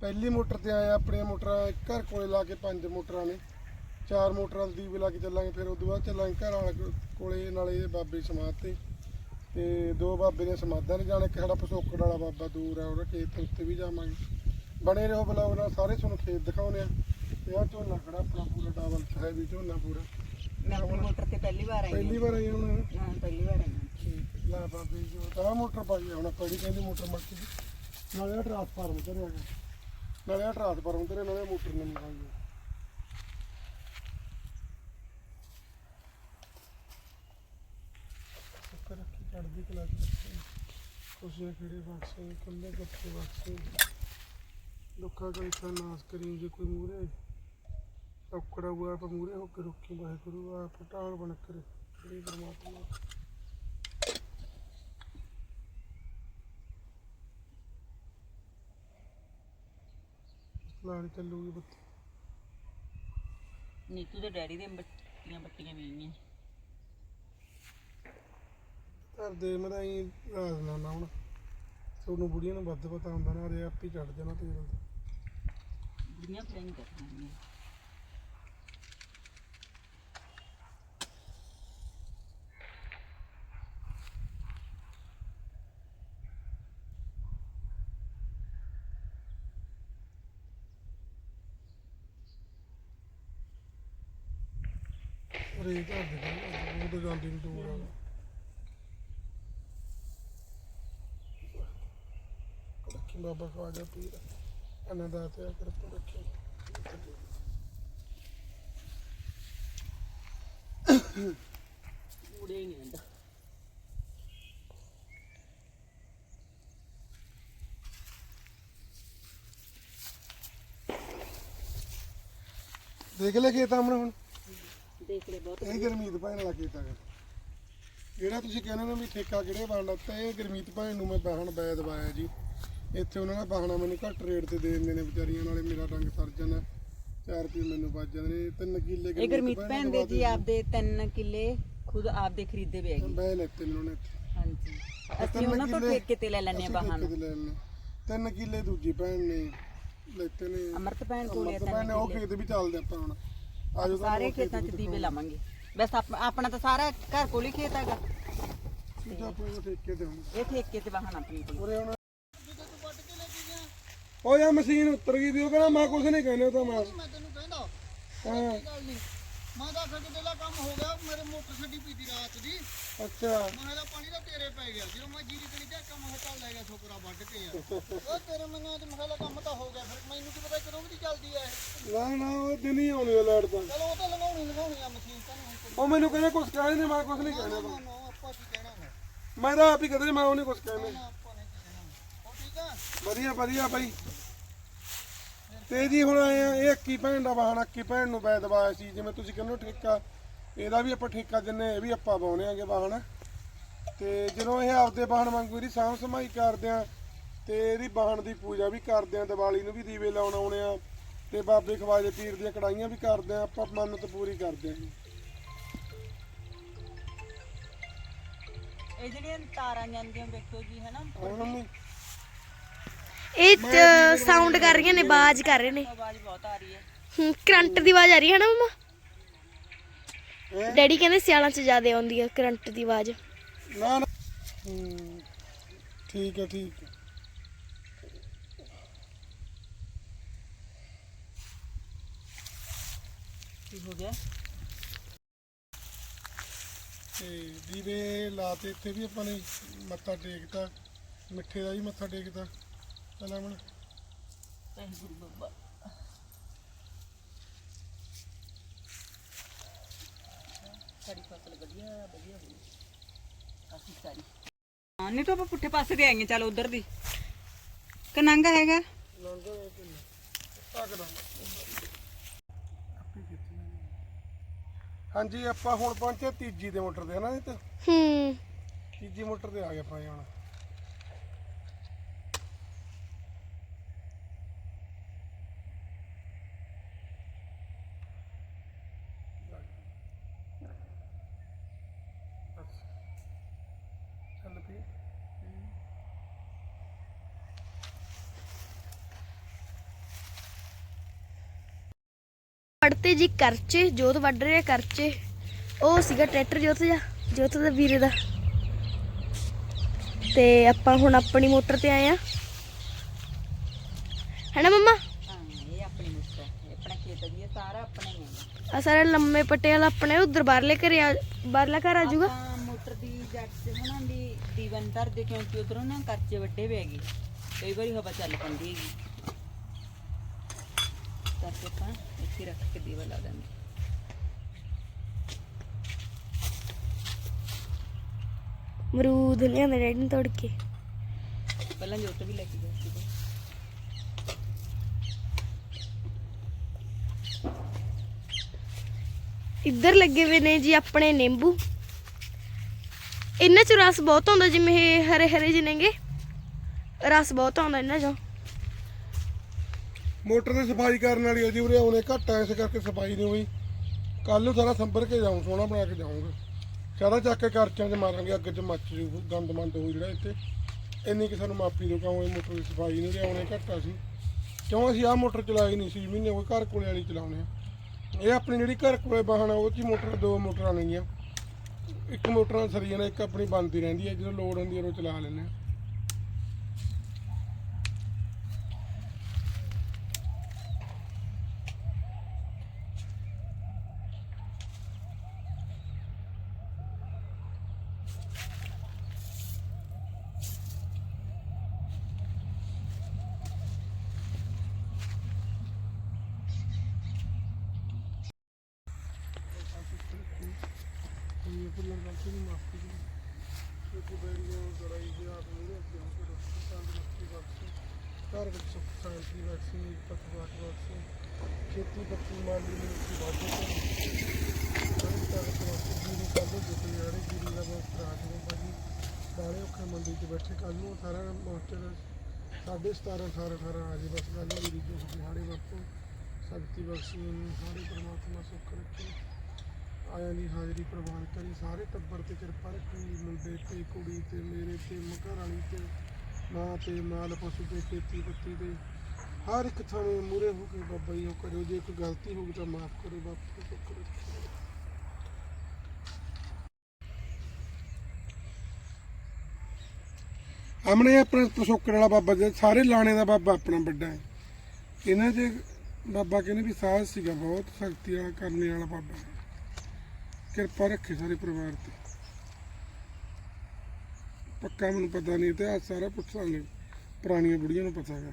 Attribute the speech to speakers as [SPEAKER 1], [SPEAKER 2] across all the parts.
[SPEAKER 1] ਪਹਿਲੀ ਮੋਟਰ ਤੇ ਆਏ ਆਪਣੀਆਂ ਮੋਟਰਾਂ ਘਰ ਕੋਲੇ ਲਾ ਕੇ ਪੰਜ ਮੋਟਰਾਂ ਨੇ। ਚਾਰ ਮੋਟਰਾਂ ਦੇ ਦੀਵੇ ਲਾ ਕੇ ਚੱਲਾਂਗੇ ਫਿਰ ਉਦੋਂ ਬਾਅਦ ਚੱਲਾਂਗੇ ਘਰ ਵਾਲੇ ਕੋਲੇ ਨਾਲੇ ਬਾਬੇ ਸਮਾਧ ਤੇ। ਤੇ ਦੋ ਬਾਬੇ ਨੇ ਸਮਾਧਾਂ ਨੇ ਜਾਣਾ ਇੱਕ ਸਾਡਾ ਪਸੋਕੜ ਵਾਲਾ ਬਾਬਾ ਦੂਰ ਆ ਉਹਦਾ ਖੇਤ ਉੱਤੇ ਵੀ ਜਾਵਾਂਗੇ। ਬਣੇ ਰਹੋ ਬਲੌਗ ਨਾਲ ਸਾਰੇ ਤੁਹਾਨੂੰ ਖੇਤ ਦਿਖਾਉਣੇ ਆ। ਤੇ ਆ ਝੋਨਾ ਖੜਾ ਆਪਣਾ ਪੂਰਾ ਡਬਲ ਹੈ ਵੀ ਝੋਨਾ ਪੂਰਾ।
[SPEAKER 2] ਮੈਂ ਆਪਣੀ ਮੋਟਰ ਤੇ ਪਹਿਲੀ ਵਾਰ ਆਈ
[SPEAKER 1] ਪਹਿਲੀ ਵਾਰ ਹੁਣ
[SPEAKER 2] ਹਾਂ ਹਾਂ ਪਹਿਲੀ ਵਾਰ ਆਈ ਹਾਂ।
[SPEAKER 1] ਲੈ ਬਾਬੇ ਜੀ ਤਾਂ ਮੋਟਰ ਪਾਈ ਆ ਹੁਣ ਕਿਹੜੀ ਕਹਿੰਦੀ ਮੋਟਰ ਮੱਕੀ ਨਾਲੇ ਟਰਾਂਸਫਾਰਮਰ ਤੇ ਆ ਗਿਆ। ਨਾਲੇ ਟਰਾਂਸਫਾਰਮਰ ਤੇ ਨਾਲੇ ਮੋਟਰ ਨਵੀਂ ਪਾਈ ਸੁੱਕਰ ਰੱਖੀ ਚੜਦੀ ਕਲਾ ਚ ਰੱਖੀ। ਖੁਸ਼ੀਆਂ ਕੁੱਲੇ ਗੱਪੇ ਬਖਸ਼ੇ। ਦੁੱਖਾਂ ਕਾ ਇਥਾ ਨਾਸ ਕਰੀ ਜੇ ਕੋਈ ਮੂਰੇ ਔਕੜਾ ਹੁਆ ਆਪ ਮੂਰੇ ਹੋ ਕੇ ਰੁਕੀ ਵਾਹਿਗੁਰੂ, ਆਪ ਢਾਲ ਬਣ ਕਰ ਖੜੀ ਪਰਮਾਤਮਾ ਲਾੜੀ ਚੱਲੂਗੀ ਬੱਤੀ
[SPEAKER 2] ਨੀਤੂ ਦੇ ਡੈਡੀ ਦੇ ਬੱਤੀਆਂ ਬੱਤੀਆਂ ਵੀ ਗਈਆਂ
[SPEAKER 1] ਘਰ ਦੇ ਮਦਾਈ ਰਾਜ ਨਾ ਨਾ ਹੁਣ। ਤੁਹਾਨੂੰ ਬੁੜੀਆਂ ਨੂੰ ਵੱਧ ਪਤਾ ਹੁੰਦਾ ਨਾ ਰੇ ਆਪੀ ਚੜ ਜਾਣਾ ਤੇਲ
[SPEAKER 2] ਬੁੜੀਆਂ ਫਰੈਂਡ ਕਰਨੀਆਂ।
[SPEAKER 1] ਰੇ ਘਰ ਦੇ ਕਹਿੰਦੇ, ਉਹ ਤਾਂ ਜਾਂਦੀ ਨੂੰ ਦੂਰ ਆ ਰੱਖੀ ਬਾਬਾ ਖਵਾਜਾ ਪੀਰ ਅਨੰਦਾ ਤੇ ਕਿਰਪਾ ਰੱਖੀ
[SPEAKER 2] ਬੁੜੇ ਨਹੀਂ ਹੁੰਦਾ
[SPEAKER 1] ਦੇਖ ਲੈ ਖੇਤ ਆਮਣ ਹੁਣ
[SPEAKER 2] ਬਹੁਤ
[SPEAKER 1] ਇਹ ਗਰਮੀਤ ਭਾਣ ਵਾਲਾ ਖੇਤ ਹੈਗਾ ਜਿਹੜਾ ਤੁਸੀਂ ਕਹਿੰਦੇ ਹੋ ਵੀ ਠੇਕਾ ਕਿਹੜੇ ਬਣਦਾ ਤਾਂ ਇਹ ਗਰਮੀਤ ਭਾਣ ਨੂੰ ਮੈਂ ਬਾਹਣ ਬੈ ਦਵਾਇਆ ਜੀ। ਇੱਥੇ ਉਹਨਾਂ ਦਾ ਬਾਹਣਾ ਮੈਨੂੰ ਘੱਟ ਰੇਟ ਤੇ ਦੇ ਦਿੰਦੇ ਨੇ ਵਿਚਾਰੀਆਂ ਨਾਲੇ ਮੇਰਾ ਡੰਗ ਸਰ ਜਾਂਦਾ 4 ਰੁਪਏ ਮੈਨੂੰ ਬਚ ਜਾਂਦੇ ਨੇ ਤਿੰਨ ਕਿੱਲੇ
[SPEAKER 2] ਇਹ ਗੁਰਮੀਤ ਭੈਣ ਦੇ ਜੀ ਆਪਦੇ 3 ਕਿੱਲੇ ਖੁਦ ਆਪਦੇ ਖਰੀਦੇ ਵੇ ਹੈਗੇ।
[SPEAKER 1] ਬੈ ਲੈਤੇ ਨੇ ਉਹਨੇ ਇੱਥੇ।
[SPEAKER 2] ਹਾਂਜੀ। ਅਸੀਂ
[SPEAKER 1] ਤਿੰਨ
[SPEAKER 2] ਉਹਨਾਂ ਤੋਂ
[SPEAKER 1] ਕਿੱਲੇ-
[SPEAKER 2] ਠੇਕੇ ਤੇ ਲੈ ਲੈਣੇ
[SPEAKER 1] ਅਸੀਂ
[SPEAKER 2] ਬਾਹਾਂ
[SPEAKER 1] ਠੇਕੇ ਤੇ ਲੈ ਲੈਣੇ ਤਿੰਨ ਕਿੱਲੇ ਦੂਜੀ ਭੈਣ ਨੇ ਲੈਤੇ ਨੇ।
[SPEAKER 2] ਅਮਰਤ ਭੈਣ ਕੋਲੇ ਆ
[SPEAKER 1] ਅਮਰਤ ਭੈਣ ਨੇ ਉਹ ਖੇਤ ਵੀ ਚੱਲਦੇ ਆਪਾਂ ਹੁਣ। ਆਜੋ
[SPEAKER 2] ਸਾਰੇ ਖੇਤਾਂ 'ਚ ਦੀਵੇ ਲਾਵਾਂਗੇ। ਬਸ ਆਪ- ਆਪਣਾ ਤਾਂ ਸਾਰਾ ਘਰ ਕੋਲ ਹੀ ਖੇਤ ਹੈਗਾ।
[SPEAKER 1] ਠੀਕ ਆ ਆਪਾਂ ਠੇਕੇ ਤੇ ਹੁਣ।
[SPEAKER 2] ਇਹ ਠੇਕੇ ਤੇ ਵਾਹਣ ਆਪਣੀ ਕੋਲ।
[SPEAKER 1] ਉਰੇ ਹੁਣ ਓ ਯਾ ਮਸ਼ੀਨ ਉਤਰ ਗਈ ਦੀ ਉਹ ਕਹਿੰਦਾ ਮੈਂ ਕੁਝ ਨਹੀਂ ਕਹਿੰਦੇ ਉਹ ਤਾਂ ਮੈਂ।
[SPEAKER 3] ਮੈਂ ਤੈਨੂੰ ਕਹਿੰਦਾ
[SPEAKER 1] ਹਾਂ।
[SPEAKER 3] ਗੱਲ ਨਹੀਂ। ਮੈਂ ਤਾਂ ਕਿ ਤੇਰਾ ਕੰਮ ਹੋ ਗਿਆ ਮੇਰੇ ਮੋਟਰ ਛੱਡੀ ਪੀਤੀ ਰਾਤ ਦੀ।
[SPEAKER 1] ਅੱਛਾ।
[SPEAKER 3] ਮੈਂ ਇਹਦਾ ਪਾਣੀ ਦਾ ਤੇਰੇ ਪੈ ਗਿਆ। ਜਦੋਂ ਮੈਂ ਜੀਰੀ ਤੇ ਜਾ ਕੰਮ ਹਟਾ ਲੈ ਗਿਆ ਛੋਕਰਾ ਵੱਢ ਕੇ ਯਾਰ ਉਹ ਤੇਰੇ ਮੈਨੂੰ ਅੱਜ ਮਸਾਲਾ ਕੰਮ ਤਾਂ ਹੋ ਗਿਆ ਫਿਰ ਮੈਨੂੰ ਕੀ ਪਤਾ ਕਦੋਂ ਦੀ ਚੱਲਦੀ ਆ ਇਹ।
[SPEAKER 1] ਨਾ ਨਾ ਉਹ ਦਿਨ ਹੀ ਆਉਣੀ ਆ ਲਾਈਟ ਤਾਂ
[SPEAKER 3] ਚਲੋ ਉਹ ਤਾਂ ਲਗਾਉਣੀ ਲਗਾਉਣੀ ਆ ਮਸ਼ੀਨ ਤਾਂ ਨਹੀਂ
[SPEAKER 1] ਉਹ ਮੈਨੂੰ ਕਹਿੰਦੇ ਕੁਝ ਕਹਿ ਨਹੀਂ ਮੈਂ ਕੁਝ ਨਹੀਂ ਕਹਿਣਾ।
[SPEAKER 3] ਕੋਈ ਨਾ ਆਪਾਂ ਕੀ ਕਹਿਣਾ ਵਾ।
[SPEAKER 1] ਮੈਂ ਤਾਂ ਆਪ ਹੀ ਕਹਦੇ ਮੈਂ ਉਹ ਨਹੀਂ ਕੁਝ ਕਹਿਣਾ।
[SPEAKER 3] ਨਾ ਨੇ ਕੀ ਆ?
[SPEAKER 1] ਵਧੀਆ ਵਧੀਆ ਬਾਈ। ਤੇ ਜੀ ਹੁਣ ਆਏ ਆ ਇਹ ਅੱਕੀ ਭੈਣ ਦਾ ਵਾਹਣ ਅੱਕੀ ਭੈਣ ਨੂੰ ਬੈ ਦਵਾਇਆ ਸੀ ਜਿਵੇਂ ਤੁਸੀਂ ਕਹਿੰਦੇ ਠੇਕਾ। ਇਹਦਾ ਵੀ ਆਪਾਂ ਠੇਕਾ ਦਿੰਨੇ ਇਹ ਵੀ ਆਪਾਂ ਪਾਉਣੇ ਆਗੇ ਵਾਹਣ। ਤੇ ਜਦੋਂ ਇਹ ਆਪਦੇ ਵਾਹਣ ਵਾਂਗੂ ਇਹਦੀ ਸਾਂਭ ਸੰਭਾਈ ਕਰਦੇ ਆ ਤੇ ਇਹਦੀ ਵਾਹਣ ਦੀ ਪੂਜਾ ਵੀ ਕਰਦੇ ਆ ਦੀਵਾਲੀ ਨੂੰ ਵੀ ਦੀਵੇ ਲਾਉਣ ਆਉਣੇ ਆ ਤੇ ਬਾਬੇ ਖਵਾਜੇ ਪੀਰ ਦੀਆਂ ਕੜਾਈਆਂ ਵੀ ਕਰਦੇ ਆ ਆਪਾਂ ਮੰਨਤ ਪੂਰੀ ਕਰਦੇ ਆ।
[SPEAKER 2] ਇਹ ਜਿਹੜੀਆਂ ਤਾਰਾਂ ਜਾਂਦੀਆਂ ਵੇਖੋ ਜੀ ਹੈਨਾ?
[SPEAKER 4] ਇਹ ਸਾਊਂਡ ਕਰ ਰਹੀਆਂ ਨੇ ਆਵਾਜ਼ ਕਰ ਰਹੇ ਨੇ।
[SPEAKER 2] ਆਵਾਜ਼ ਬਹੁਤ ਆ ਰਹੀ ਹੈ।
[SPEAKER 4] ਹੂੰ, ਕਰੰਟ ਦੀ ਆਵਾਜ਼ ਆ ਰਹੀ ਹੈ ਨਾ ਮਮਾ? ਡੈਡੀ ਕਹਿੰਦੇ ਸਿਆਲਾਂ 'ਚ ਜ਼ਿਆਦਾ ਆਉਂਦੀ ਹੈ ਕਰੰਟ ਦੀ ਆਵਾਜ਼।
[SPEAKER 1] ਨਾ ਨਾ। ਹੂੰ, ਠੀਕ ਹੈ ਠੀਕ ਹੈ।
[SPEAKER 2] ਕੀ ਹੋ ਗਿਆ?
[SPEAKER 1] ਤੇ ਦੀਵੇ ਲਾਤੇ ਇੱਥੇ ਵੀ ਆਪਾਂ ਨੇ ਮੱਥਾ ਟੇਕਤਾ ਮਿੱਠੇ ਦਾ ਵੀ ਮੱਥਾ ਟੇਕਤਾ। ਅਮਨ
[SPEAKER 2] ਵਾਹਿਗੁਰੂ ਬਾਬਾ। ਸਾਡੀ ਫਸਲ ਵਧੀਆ ਵਧੀਆ ਹੋਈ। ਕਾਫੀ ਸਾਰੀ। ਹਾਂ ਨਹੀਂ ਤਾਂ ਆਪਾਂ ਪੁੱਠੇ ਪਾਸੇ ਤੇ ਆਏਗੇ ਚੱਲ ਉਧਰ ਦੀ। ਕਨੰਗਾ ਹੈਗਾ?
[SPEAKER 1] ਹਾਂਜੀ ਆਪਾਂ ਹੁਣ ਪਹੁੰਚੇ ਤੀਜੀ ਦੇ ਮੋਟਰ ਤੇ ਹਨਾ ਇਹ ਤੇ?
[SPEAKER 4] ਹੂੰ।
[SPEAKER 1] ਤੀਜੀ ਮੋਟਰ ਤੇ ਆ ਗਏ ਆਪਾਂ ਜੀ ਹੁਣ।
[SPEAKER 4] ਫੜਤੇ ਜੀ ਕਰਚੇ ਜੋਤ ਵੱਢ ਰਿਹਾ ਕਰਚੇ। ਉਹ ਸੀਗਾ ਟਰੈਕਟਰ ਜੋਤ ਜਾ ਜੋਤ ਦਾ ਵੀਰੇ ਦਾ। ਤੇ ਆਪਾਂ ਹੁਣ ਆਪਣੀ ਮੋਟਰ ਤੇ ਆਏ ਆ। ਹੈਨਾ ਮੰਮਾ?
[SPEAKER 2] ਹਾਂ ਇਹ ਆਪਣੀ ਹੈ ਇਹ ਆਪਣਾ ਖੇਤ ਜੀ ਇਹ ਸਾਰਾ ਆਪਣਾ ਹੀ ਹੈ
[SPEAKER 4] ਆ ਸਾਰੇ ਲੰਮੇ ਪੱਟੇ ਵਾਲਾ ਆਪਣੇ ਉਧਰ ਬਾਹਰਲੇ ਘਰੇ ਆ ਬਾਹਰਲਾ ਘਰ ਆ ਜਾਊਗਾ?
[SPEAKER 2] ਆਪਾਂ ਮੋਟਰ ਦੀ ਜੱਟ ਤੇ ਹਨਾ ਦੀ ਦੀਵਨ ਧਰਦੇ ਕਿਉਂਕਿ ਉਧਰੋਂ ਨਾ ਕਰਚੇ ਵੱਡੇ ਪੈ ਗਏ। ਕਈ ਵਾਰੀ ਹਵਾ ਚੱਲ ਪੈਂਦੀ ਹੈਗੀ। ਤਾਂ ਫਿਰ ਆਪਾਂ ਇੱਥੇ ਰੱਖ ਕੇ ਦੀਵਾ ਲਾ ਦਿੰਦੇ
[SPEAKER 4] ਅਮਰੂਦ ਲਿਆਂਦੇ ਡੈਡੀ ਨੇ ਤੋੜ ਕੇ।
[SPEAKER 2] ਪਹਿਲਾਂ ਜੋਤ ਵੀ ਲੈ ਕੇ ਗਿਆ ਸੀ
[SPEAKER 4] ਇੱਧਰ ਲੱਗੇ ਹੋਏ ਨੇ ਜੀ ਆਪਣੇ ਨਿੰਬੂ। ਇਹਨਾਂ ਚ ਰਸ ਬਹੁਤ ਆਉਂਦਾ ਜਿਵੇਂ ਇਹ ਹਰੇ ਹਰੇ ਜਿਹੇ ਨੇਗੇ। ਰਸ ਬਹੁਤ ਆਉਂਦਾ ਇਹਨਾਂ ਚੋਂ।
[SPEAKER 1] ਮੋਟਰ ਦੀ ਸਫ਼ਾਈ ਕਰਨ ਵਾਲੀ ਉਹਦੀ ਉਰੇ ਆਉਣੇ ਘੱਟ ਆ, ਇਸ ਕਰਕੇ ਸਫ਼ਾਈ ਨਹੀਂ ਹੋਈ। ਕੱਲ ਨੂੰ ਸਾਰਾ ਸੰਭਰ ਕੇ ਜਾਊਂ, ਸੋਹਣਾ ਬਣਾ ਕੇ ਜਾਊਂਗਾ। ਸਾਰਾ ਚੱਕ ਕੇ ਕਰਚਾਂ 'ਚ ਮਾਰਾਂਗੇ, ਅੱਗ 'ਚ ਮੱਚ ਜੂ, ਗੰਦ ਮੰਦ ਹੋ ਜਿਹੜਾ ਇੱਥੇ। ਇੰਨੀ ਕਿ ਸਾਨੂੰ ਮਾਫੀ ਦਿਓ, ਕਿਉਂ ਇਹ ਮੋਟਰ ਦੀ ਸਫ਼ਾਈ ਨਹੀਂ ਉਰੇ ਆਉਣੇ ਘੱਟ ਆ ਸੀ। ਕਿਉਂ ਅਸੀਂ ਆਹ ਮੋਟਰ ਚਲਾਈ ਨਹੀਂ ਸੀ, ਮਹੀਨੇ ਕੋਈ ਘਰ ਕੋਲੇ ਵਾਲੀ ਚਲਾਉਣੇ ਆ ਇਹ ਆਪਣੀ ਜਿਹੜੀ ਘਰ ਕੋਲੇ ਵਾਹਨ ਆ, ਉਹ 'ਚ ਹੀ ਮੋਟਰ, ਦੋ ਮੋਟਰਾਂ ਨੇਗੀਆਂ। ਇੱਕ ਮੋਟਰਾਂ ਨਾਲ ਸਰੀ ਜਾਣਾ ਇੱਕ ਆਪਣੀ ਬੰਦ ਹੀ ਰਹਿੰਦੀ ਹੈ, ਜਦੋਂ ਲੋਡ ਹੁੰਦੀ ਹੈ ਉਹ ਚਲਾ ਲੈਂਦੇ ਆ ਇਹ ਫੁੱਲਾਂ ਦਾ ਕਿੰਨੀ ਮਾਫੀ ਦੀ ਕਿਉਂਕਿ ਬੈਰੀਆਂ ਲੜਾਈ ਦੇ ਆਪ ਨੂੰ ਅੱਗੇ ਹੋ ਤੰਦਰੁਸਤੀ ਬਖਸ਼ੇ ਘਰ ਵਿੱਚ ਸੁੱਖ ਸ਼ਾਂਤੀ ਬਖਸ਼ੇ ਪਤਵਾਟ ਬਖਸ਼ੇ ਖੇਤੀ ਬੱਤੀ ਮਾਲੀ ਨੂੰ ਕੀ ਵਾਧੇ ਕਰੀ ਤਾਕਤ ਵਾਸਤੇ ਜੀਰੀ ਕੱਲ੍ਹ ਜਿੱਤੇ ਯਾਰੇ ਜੀਰੀ ਦਾ ਬਹੁਤ ਰਾਜ ਨੂੰ ਬਾਜੀ ਸਾਰੇ ਔਖੇ ਮੰਡੀ 'ਚ ਬੈਠੇ ਕੱਲ ਨੂੰ ਸਾਰਾ ਮਾਸਟਰ ਸਾਢੇ 17 18 18 ਆ ਜੀ। ਬਸ ਗੱਲ ਜੀਰੀ ਜੋ ਦਿਹਾੜੇ ਵਰਤੋਂ ਸ਼ਕਤੀ ਬਖਸ਼ੀ ਇਹਨੂੰ ਸਾਰੇ ਪਰਮਾਤਮਾ ਸੁੱਖ ਰੱਖੇ ਆਇਆ ਦੀ ਹਾਜ਼ਰੀ ਪ੍ਰਵਾਨ ਕਰੀ। ਸਾਰੇ ਟੱਬਰ ਤੇ ਕਿਰਪਾ ਰੱਖੀ। ਮੁੰਡੇ ਤੇ ਕੁੜੀ ਤੇ ਮੇਰੇ ਤੇ ਮਘਰ ਵਾਲੀ ਤੇ, ਮਾਂ ਤੇ, ਮਾਲ ਪਸ਼ੂ ਤੇ, ਖੇਤੀ ਪੱਤੀ ਤੇ। ਹਰ ਇੱਕ ਥਾਣੇ ਮੂਰੇ ਹੋ ਕੇ ਬਾਬਾ ਜੀ ਉਹ ਕਰਿਓ। ਜੇ ਕੋਈ ਗਲਤੀ ਹੋਊ ਤਾਂ ਮਾਫ ਕਰੋ ਬਾਪੂ ਜੀ ਕਰੋ ਅਮਨੇ ਆਪਣੇ ਪਸ਼ੋਕੜ ਵਾਲਾ ਬਾਬਾ ਜੀ, ਸਾਰੇ ਲਾਣੇ ਦਾ ਬਾਬਾ ਆਪਣਾ ਵੱਡਾ ਹੈ। ਇਹਨਾਂ 'ਚ ਬਾਬਾ ਕਹਿੰਦੇ ਵੀ ਸਾਹ ਸੀਗਾ, ਬਹੁਤ ਸ਼ਕਤੀ ਵਾਲਾ ਕਰਨੇ ਵਾਲਾ ਬਾਬਾ। ਕਿਰਪਾ ਰੱਖੇ ਸਾਰੇ ਪਰਿਵਾਰ ਤੇ। ਪੱਕਾ ਮੈਨੂੰ ਪਤਾ ਨਹੀਂ ਇਤਿਹਾਸ ਆ ਸਾਰਾ ਪੁੱਛਾਂਗੇ ਪੁਰਾਣੀਆਂ ਬੁੜੀਆਂ ਨੂੰ ਪਤਾ ਹੈਗਾ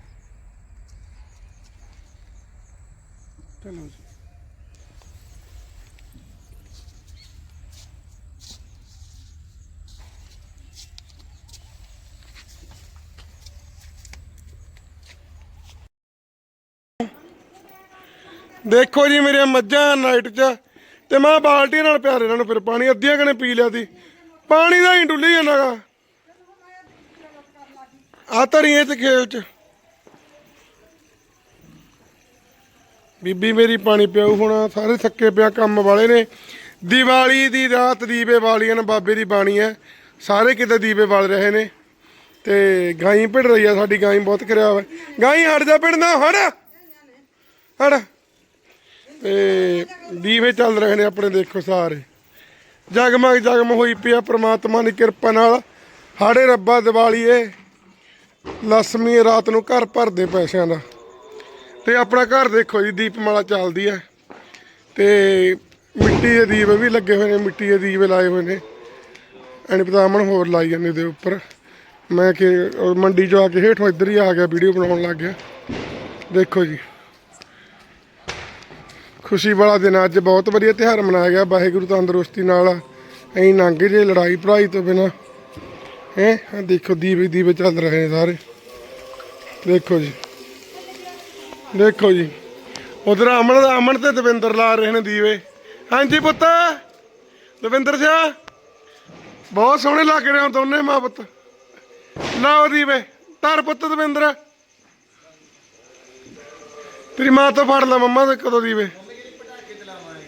[SPEAKER 1] ਚਲੋ ਜੀ। ਦੇਖੋ ਜੀ ਮੇਰੀਆਂ ਮੱਝਾਂ ਨਾਈਟ 'ਚ। ਤੇ ਮੈਂ ਬਾਲਟੀ ਨਾਲ ਪਿਆਰ ਇਹਨਾਂ ਨੂੰ ਫਿਰ ਪਾਣੀ, ਅੱਧੀਆਂ ਕਨੇ ਪੀ ਲਿਆ ਸੀ। ਪਾਣੀ ਦਾ ਹੀ ਡੁੱਲੀ ਜਾਂਦਾਗਾ ਆ ਤਰੀਏ ਚ ਖੇਲ 'ਚ। ਬੀਬੀ ਮੇਰੀ ਪਾਣੀ ਪਿਆਉ ਹੁਣ, ਸਾਰੇ ਥੱਕੇ ਪਿਆ, ਕੰਮ ਵਾਲੇ ਨੇ। ਦੀਵਾਲੀ ਦੀ ਰਾਤ ਦੀਵੇ ਵਾਲੀਆਂ ਨੇ, ਬਾਬੇ ਦੀ ਬਾਣੀ ਹੈ। ਸਾਰੇ ਕਿਤੇ ਦੀਵੇ ਵਾਲ ਰਹੇ ਨੇ। ਤੇ ਗਾਈ ਭਿੜ ਰਹੀ ਆ, ਸਾਡੀ ਗਾਈ ਬਹੁਤ ਕਰਿਆ ਹੋਇਆ ਗਾਈ ਹਟ ਜਾ ਭਿੜਨਾ ਹਟ। ਹਟ। ਤੇ ਦੀਵੇ ਚੱਲ ਰਹੇ ਨੇ ਆਪਣੇ ਦੇਖੋ ਸਾਰੇ। ਜਗਮਗ ਜਗਮ ਹੋਈ ਪਿਆ ਪ੍ਰਮਾਤਮਾ ਦੀ ਕਿਰਪਾ ਨਾਲ। ਹਾੜੇ ਰੱਬਾ ਦੀਵਾਲੀ ਏ ਲక్ష్ਮੀ ਰਾਤ ਨੂੰ ਘਰ ਭਰਦੇ ਪੈਸਿਆਂ ਦਾ। ਤੇ ਆਪਣਾ ਘਰ ਦੇਖੋ ਜੀ, ਦੀਪਮਾਲਾ ਚੱਲਦੀ ਹੈ ਤੇ ਮਿੱਟੀ ਦੇ ਦੀਵੇ ਵੀ ਲੱਗੇ ਹੋਏ ਨੇ, ਮਿੱਟੀ ਦੇ ਦੀਵੇ ਲਾਏ ਹੋਏ ਨੇ। ਐਨੀ ਪਤਾ ਹੋਰ ਲਾਈ ਜਾਂਦੇ ਦੇ ਉੱਪਰ। ਮੈਂ ਕਿ ਮੰਡੀ ਚੋਂ ਆ ਕੇ ਹੇਠੋਂ ਇੱਧਰ ਹੀ ਆ ਗਿਆ, ਵੀਡੀਓ ਬਣਾਉਣ ਲੱਗ ਗਿਆ। ਦੇਖੋ ਜੀ। ਖੁਸ਼ੀ ਵਾਲਾ ਦਿਨ ਅੱਜ ਬਹੁਤ ਵਧੀਆ ਤਿਉਹਾਰ ਮਨਾਇਆ ਗਿਆ। ਵਾਹਿਗੁਰੂ ਤੰਦਰੁਸਤੀ ਨਾਲ ਐਂ ਲੰਘ ਜੇ ਲੜਾਈ ਭੜਾਈ ਤੋਂ ਬਿਨਾ। ਹੈ? ਦੇਖੋ, ਦੀਵੇ ਦੀਵੇ ਚੱਲ ਰਹੇ ਨੇ ਸਾਰੇ। ਦੇਖੋ ਜੀ। ਦੇਖੋ ਜੀ। ਉਧਰ ਅਮਨ ਅਮਨ ਤੇ ਦਵਿੰਦਰ ਲਾ ਰਹੇ ਨੇ ਦੀਵੇ। ਹਾਂਜੀ ਪੁੱਤ। ਦਵਿੰਦਰ ਸਿਆ ਬਹੁਤ ਸੋਹਣੇ ਲੱਗ ਰਹੇ ਹੋ ਦੋਨੇ ਮਾਂ ਪੁੱਤ। ਲਾਓ ਦੀਵੇ। ਧਰ ਪੁੱਤ ਦਵਿੰਦਰ। ਤੇਰੀ ਮਾਂ ਤੋਂ ਫੜ ਲੈ ਮੰਮਾ ਤੇ ਕਦੋਂ ਦੀਵੇ।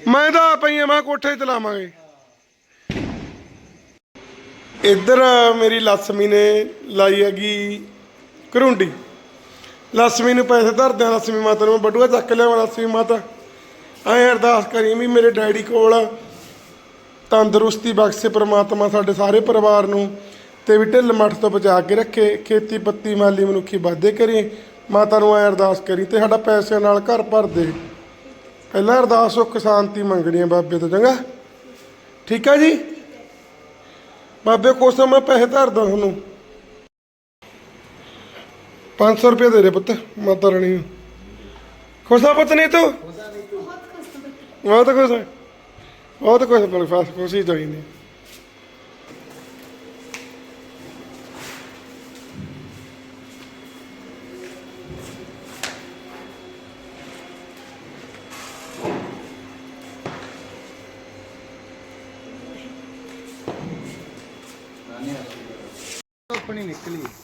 [SPEAKER 1] ਮੈਂ ਤਾਂ ਪਈਆਂ ਮੈਂ ਕੋਠੇ ਤੇ ਲਾਵਾਂਗੇ ਇੱਧਰ ਮੇਰੀ ਲక్ష్ਮੀ ਨੇ ਲਾਈ ਹੈਗੀ ਕਰੁੰਡੀ ਲక్ష్ਮੀ ਨੂੰ ਪੈਸੇ ਧਰਦਿਆਂ ਲక్ష్ਮੀ ਮਾਤਾ ਨੂੰ ਬਟੂਆ ਚੱਕ ਲਿਆ ਲక్ష్ਮੀ ਮਾਤਾ। ਐ ਅਰਦਾਸ ਕਰੀ ਵੀ ਮੇਰੇ ਡੈਡੀ ਕੋਲ ਤੰਦਰੁਸਤੀ ਬਖਸ਼ੇ ਪ੍ਰਮਾਤਮਾ ਸਾਡੇ ਸਾਰੇ ਪਰਿਵਾਰ ਨੂੰ ਤੇ ਵੀ ਢਿੱਲ ਮੱਠ ਤੋਂ ਬਚਾ ਕੇ ਰੱਖੇ, ਖੇਤੀ ਪੱਤੀ ਮਾਲੀ ਮਨੁੱਖੀ ਵਾਧੇ ਕਰੇ। ਮਾਤਾ ਨੂੰ ਐ ਅਰਦਾਸ ਕਰੀ ਤੇ ਸਾਡਾ ਪੈਸਿਆਂ ਨਾਲ ਘਰ ਭਰ ਦੇ। ਪਹਿਲਾਂ ਅਰਦਾਸ ਸੁੱਖ ਸ਼ਾਂਤੀ ਮੰਗਣੀ ਆ ਬਾਬੇ ਤੋਂ ਚੰਗਾ? ਠੀਕ ਆ ਜੀ? ਬਾਬੇ ਕੋਸਾ ਮੈਂ ਪੈਸੇ ਧਰਦਾ ਤੁਹਾਨੂੰ। 500 ਰੁਪਏ ਦੇ ਦੇ ਪੁੱਤ ਮਾਤਾ ਰਾਣੀ ਨੂੰ। ਖੁਸ਼ਾ ਪੁੱਤ ਨਹੀਂ ਤੂੰ ਬਹੁਤ ਖੁਸ਼ ਹੈ। ਬਹੁਤ ਖੁਸ਼ ਪਰ ਫਾਸ ਖੁਸ਼ੀ ਚਾਹੀਦੀ
[SPEAKER 3] ਨਿਕਲੀ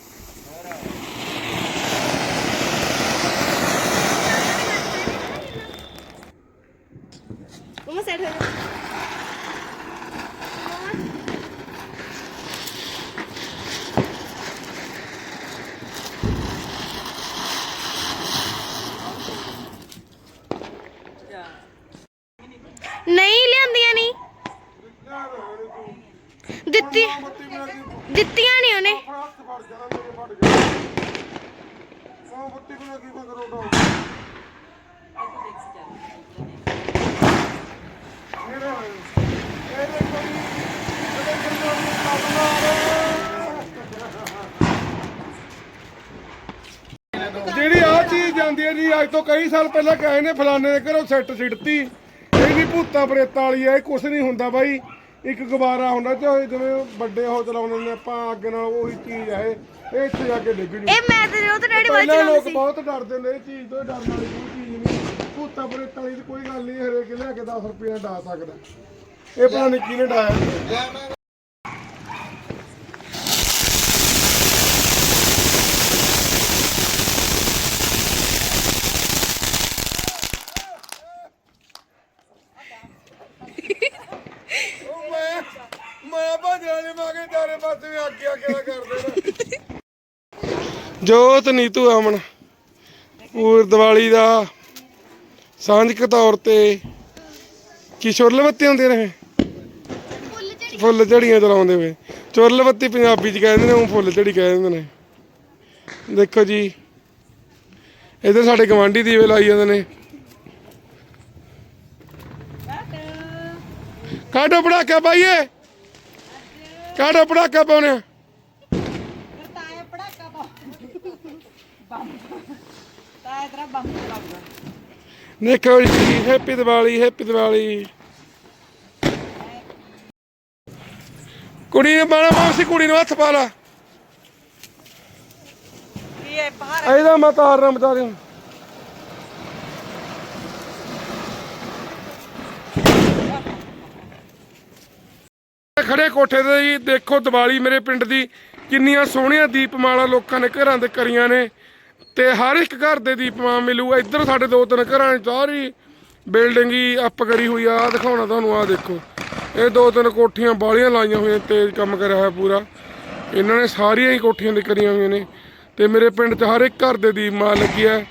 [SPEAKER 4] ਜੀ
[SPEAKER 1] ਅੱਜ ਤੋਂ ਕਈ ਸਾਲ ਪਹਿਲਾਂ ਕਹੇ ਨੇ ਫਲਾਣੇ ਦੇ ਘਰੋਂ ਸੈੱਟ ਸਿੱਟਤੀ ਇਹ ਭੂਤਾਂ ਪ੍ਰੇਤਾਂ ਵਾਲੀ ਇਹ ਕੁਛ ਨਹੀਂ ਹੁੰਦਾ ਬਾਈ। ਇੱਕ ਗੁਬਾਰਾ ਹੁੰਦਾ ਤੇ ਜਿਵੇਂ ਵੱਡੇ ਹੋ ਚਲਾਉਂਦੇ ਨੇ ਆਪਾਂ ਅੱਗ ਨਾਲ ਉਹੀ ਚੀਜ਼ ਹੈ ਇਹ। ਇੱਥੇ ਜਾ ਕੇ ਡਿੱਗ ਜੂ।
[SPEAKER 4] ਇਹ ਮੈਂ ਤੇ ਉਹ ਤਾਂ ਡੈਡੀ ਬਾਈ
[SPEAKER 1] ਪਹਿਲਾਂ
[SPEAKER 4] ਚਲਾਉਂਦੇ
[SPEAKER 1] ਲੋਕ
[SPEAKER 4] ਸੀ।
[SPEAKER 1] ਬਹੁਤ ਡਰਦੇ ਨੇ ਇਹ ਚੀਜ਼ ਤੋਂ ਇਹ ਡਰਨ ਵਾਲੀ ਕੋਈ ਚੀਜ਼ ਨਹੀਂ। ਭੂਤਾਂ ਪ੍ਰੇਤਾਂ ਵਾਲੀ ਤਾਂ ਕੋਈ ਗੱਲ ਨਹੀਂ ਹਰੇਕ ਲਿਆ ਕੇ 10 ਰੁਪਏ ਡਾ ਸਕਦਾ। ਇਹ ਪਤਾ ਨਹੀਂ ਕਿਹਨੇ ਡਾਇਆ ਮੈਂ ਮੈਂ ਭਾਜਾ ਨਹੀਂ ਮਾਗੇ ਚਾਰੇ ਪਾਸੇ ਵੀ ਅੱਗੇ ਅੱਗੇ ਦਾ ਕਰਦੇ ਨੇ ਜੋਤ ਨੀਤੂ ਅਮਨ। ਪੂਰ ਦੀਵਾਲੀ ਦਾ ਸਾਂਝਕ ਤੌਰ ਤੇ ਕੀ ਛੁਰਲ ਬੱਤੀ ਹੁੰਦੇ ਨੇ ਫੁੱਲ ਝੜੀਆਂ ਚਲਾਉਂਦੇ ਵੇ ਚੁਰਲ ਬੱਤੀ ਪੰਜਾਬੀ ਚ ਕਹਿੰਦੇ ਨੇ, ਉਹ ਫੁੱਲ ਝੜੀ ਕਹਿ ਦਿੰਦੇ ਨੇ। ਦੇਖੋ ਜੀ, ਇਧਰ ਸਾਡੇ ਗਵਾਂਢੀ ਦੀਵੇ ਲਾਈ ਜਾਂਦੇ ਨੇ। ਕਾਢੋ ਪੜਾਕਾ ਪਾਈਏ। ਕਾਢੋ ਪੜਾਕਾ ਪਾਉਣੇ ਆ
[SPEAKER 2] ਤਾਇਆ ਪੜਾਕਾ ਪਾ ਬੰਬ ਤਾਇਆ ਤੇਰਾ
[SPEAKER 1] bomb happy Diwali happy Diwali. ਕੁੜੀ ਨੇ ਬਾਣਾ ਮਾਸੀ ਕੁੜੀ ਨੂੰ ਹੱਥ ਪਾ ਲਾ।
[SPEAKER 2] ਕੀ ਹੈ ਬਾਹਰ
[SPEAKER 1] ਇਹਦਾ ਮੈਂ ਤਾਰਨਾ ਬਤਾ ਦਿਆਂ ਖੜੇ ਕੋਠੇ ਤੇ ਜੀ ਦੇਖੋ ਦੀਵਾਲੀ ਮੇਰੇ ਪਿੰਡ ਦੀ ਕਿੰਨੀਆਂ ਸੋਹਣੀਆਂ ਦੀਪਮਾਲਾ ਲੋਕਾਂ ਨੇ ਘਰਾਂ ਦੇ ਕਰੀਆਂ ਨੇ। ਤੇ ਹਰ ਇੱਕ ਘਰ ਦੇ ਦੀਪਮਾਲਾ ਮਿਲੂਗਾ। ਇੱਧਰ ਸਾਡੇ ਦੋ ਤਿੰਨ ਘਰਾਂ 'ਚ ਸਾਰੀ ਬਿਲਡਿੰਗ ਹੀ ਅੱਪ ਕਰੀ ਹੋਈ ਆ। ਆਹ ਦਿਖਾਉਣਾ ਤੁਹਾਨੂੰ ਆ ਦੇਖੋ। ਇਹ ਦੋ ਤਿੰਨ ਕੋਠੀਆਂ ਬਾਲੀਆਂ ਲਾਈਆਂ ਹੋਈਆਂ, ਤੇਜ਼ ਕੰਮ ਕਰਿਆ ਹੋਇਆ ਪੂਰਾ। ਇਹਨਾਂ ਨੇ ਸਾਰੀਆਂ ਹੀ ਕੋਠੀਆਂ ਦੇ ਕਰੀਆਂ ਹੋਈਆਂ ਨੇ। ਤੇ ਮੇਰੇ ਪਿੰਡ 'ਚ ਹਰ ਇੱਕ ਘਰ ਦੇ ਦੀਪਮਾਲਾ ਲੱਗੀ ਹੈ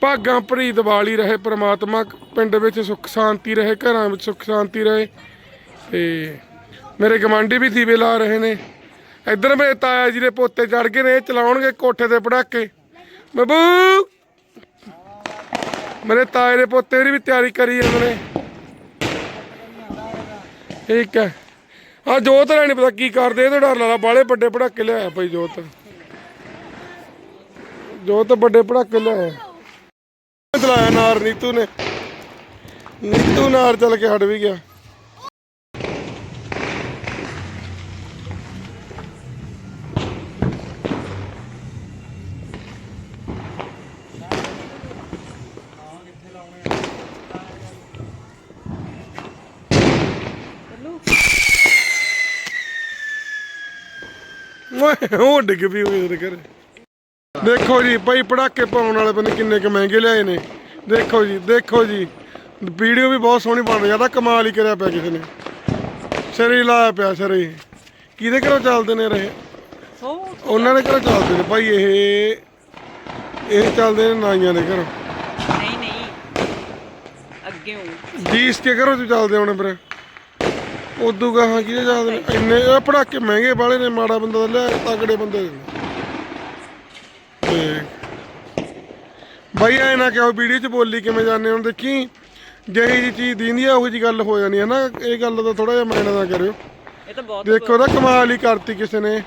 [SPEAKER 1] ਭਾਗਾਂ ਭਰੀ ਦੀਵਾਲੀ ਰਹੇ, ਪ੍ਰਮਾਤਮਾ ਪਿੰਡ ਵਿੱਚ ਸੁੱਖ ਸ਼ਾਂਤੀ ਰਹੇ, ਘਰਾਂ ਵਿੱਚ ਸੁੱਖ ਸ਼ਾਂਤੀ ਰਹੇ। ਤੇ ਮੇਰੇ ਗਵਾਂਢੀ ਵੀ ਦੀਵੇ ਲਾ ਰਹੇ ਨੇ। ਇੱਧਰ ਮੇਰੇ ਤਾਇਆ ਜੀ ਦੇ ਪੋਤੇ ਚੜ ਗਏ ਨੇ, ਇਹ ਚਲਾਉਣਗੇ ਕੋਠੇ ਤੇ ਪੜਾਕੇ ਬੱਬੂ! ਮੇਰੇ ਤਾਏ ਦੇ ਪੋਤੇ ਦੀ ਵੀ ਤਿਆਰੀ ਕਰੀ ਜਾਂਦੇ ਨੇ ਠੀਕ ਹੈ। ਆ ਜੋਤ ਲੈਣੀ ਪਤਾ ਕੀ ਕਰਦੇ, ਇਹ ਤਾਂ ਡਰ ਲੱਗਦਾ ਬਾਲੇ ਵੱਡੇ ਪੜਾਕੇ ਲਿਆਇਆ ਭਾਈ ਜੋਤ। ਜੋਤ ਵੱਡੇ ਪੜਾਕੇ ਲਿਆਇਆ। ਚਲਾਇਆ ਨਾਰ ਨੀਤੂ ਨੇ। ਨੀਤੂ ਨਾਰ ਚੱਲ ਕੇ ਹਟ ਵੀ ਗਿਆ। ਓਏ ਉਹ ਡਿੱਗ ਵੀ ਹੋਏ ਉਹਦੇ ਘਰ। ਦੇਖੋ ਜੀ ਭਾਈ ਪੜਾਕੇ ਪਾਉਣ ਵਾਲੇ ਬੰਦੇ ਕਿੰਨੇ ਕੁ ਮਹਿੰਗੇ ਲਿਆਏ ਨੇ। ਦੇਖੋ ਜੀ ਦੇਖੋ ਜੀ। ਵੀਡੀਓ ਵੀ ਬਹੁਤ ਸੋਹਣੀ ਬਣ ਰਹੀ ਆ ਤਾਂ ਕਮਾਲ ਹੀ ਕਰਿਆ ਪਿਆ ਕਿਸੇ ਨੇ। ਸ਼ਰੀ ਲਾਇਆ ਪਿਆ ਸ਼ਰੀ ਕਿਹਦੇ ਘਰੋਂ ਚੱਲਦੇ ਨੇ ਰਹੇ
[SPEAKER 2] ਉਹ
[SPEAKER 1] ਉਹਨਾਂ ਦੇ ਘਰੋਂ ਚੱਲਦੇ ਨੇ। ਭਾਈ ਇਹ ਇਹ ਚੱਲਦੇ ਨੇ ਨਾਈਆਂ ਦੇ ਘਰੋਂ।
[SPEAKER 2] ਨਹੀਂ ਨਹੀਂ। ਅੱਗੇ ਹੂੰ।
[SPEAKER 1] ਜੀਸ ਕੇ ਤੂੰ ਚੱਲਦੇ ਹੋਣੇ ਫਿਰ? ਉਦੋਂ ਗਾਹਾਂ ਕਿਹਦੇ ਨੇ ਇੰਨੇ ਇਹ ਪੜਾਕੇ ਮਹਿੰਗੇ ਵਾਲੇ ਨੇ ਮਾੜਾ ਬੰਦਾ ਲਿਆ ਤਗੜੇ ਬੰਦੇ ਤੇ ਬਾਈ ਐ ਨਾ ਕਿਹੋ ਵੀਡੀਓ ਚ ਬੋਲੀ ਕਿਵੇਂ ਜਾਂਦੇ ਹੁਣ ਦੇਖੀ ਜਿਹੀ ਜੀ ਚੀਜ਼ ਦੀਂਦੀ ਆ ਉਹੀ ਜੀ ਗੱਲ ਹੋ ਜਾਣੀ ਹੈ ਨਾ ਇਹ ਗੱਲ ਦਾ ਥੋੜਾ ਜਿਹਾ ਮਾਇਨਾ ਨਾ ਕਰਿਓ।
[SPEAKER 2] ਇਹ ਤਾਂ ਬਹੁਤ
[SPEAKER 1] ਦੇਖੋ ਨਾ ਕਮਾਲ ਹੀ ਕਰਤੀ ਕਿਸੇ ਨੇ।